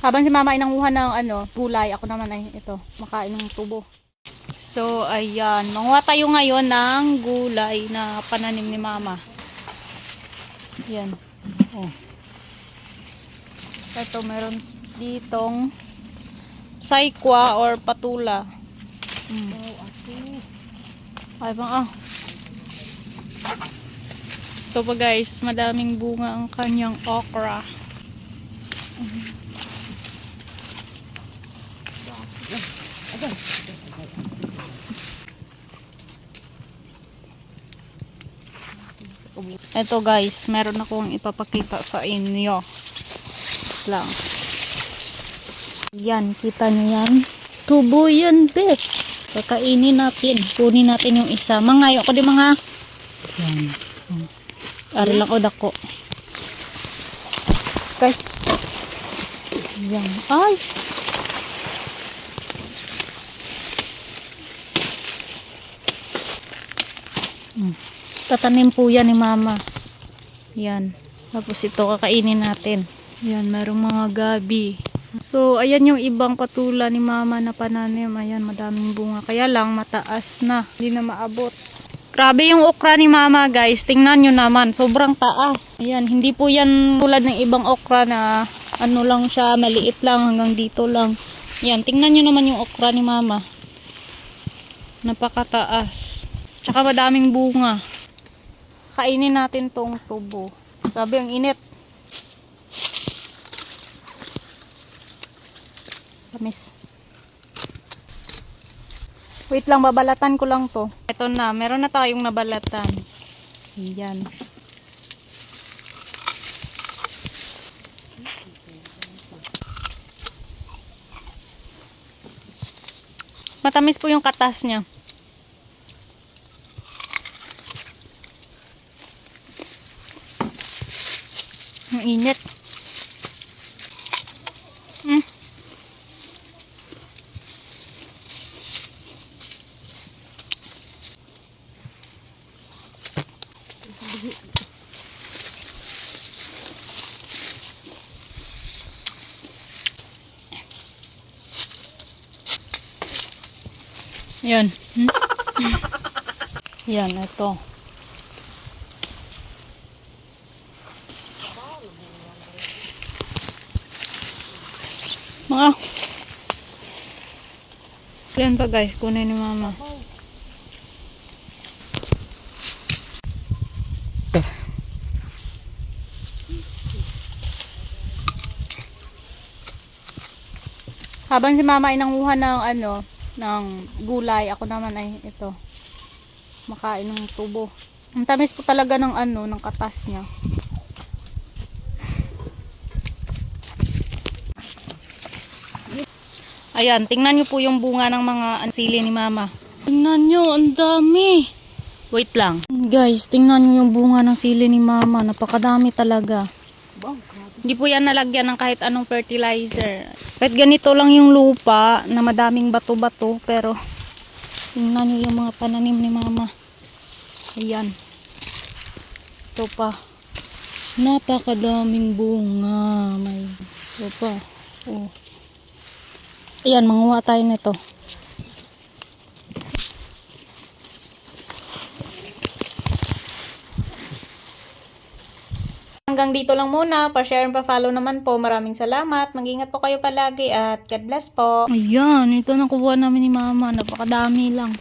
Habang si mama ay nanguha ng ano, gulay, ako naman ay ito, makain ng tubo. So, ayan. Manguha tayo ngayon ng gulay na pananim ni mama. Ayan. Oh. Ito, meron ditong saikwa or patula. Mm. Ay, bang ah. Ito pa guys, madaming bunga ang kanyang okra. Ito guys, meron akong ipapakita sa inyo. Lang. Yan, kita nyo yan. Tubo yan, be. Kakainin natin. Kunin natin yung isa. Mangayo ko di mga. Yan. Ari lang o dako. Okay. Yan. Ay! Hmm. Tatanim po yan ni mama. Yan. Tapos ito kakainin natin. Yan, merong mga gabi. So, ayan yung ibang patula ni mama na pananim. Ayan, madaming bunga. Kaya lang, mataas na. Hindi na maabot. Grabe yung okra ni mama guys. Tingnan nyo naman. Sobrang taas. Ayan, hindi po yan tulad ng ibang okra na ano lang siya, maliit lang hanggang dito lang. Ayan, tingnan nyo naman yung okra ni mama. Napakataas. Tsaka madaming bunga. Kainin natin tong tubo. Sabi ang init. Tamis. Wait lang, babalatan ko lang to. Ito na, meron na tayong nabalatan. Yan. Matamis po yung katas niya. Ang init. Yan. Hmm? Yan, ito. Mga. Yan pa guys, kunin ni mama. Habang si mama ay nanguha ng ano, ng gulay, ako naman ay ito. Makain ng tubo. Ang tamis po talaga ng ano, ng katas niya. Ayan, tingnan nyo po yung bunga ng mga ansili ni mama. Tingnan nyo, ang dami. Wait lang. Guys, tingnan nyo yung bunga ng sili ni mama. Napakadami talaga. Hindi po yan nalagyan ng kahit anong fertilizer. Kahit ganito lang yung lupa na madaming bato-bato. Pero, tingnan nyo yung mga pananim ni mama. Ayan. Ito pa. Napakadaming bunga. May, ito pa. Oh. Ayan, manguha tayo nito. Hanggang dito lang muna. Pa-share and pa-follow naman po. Maraming salamat. Mag-ingat po kayo palagi at God bless po. Ayan, ito nakuha namin ni Mama. Napakadami lang.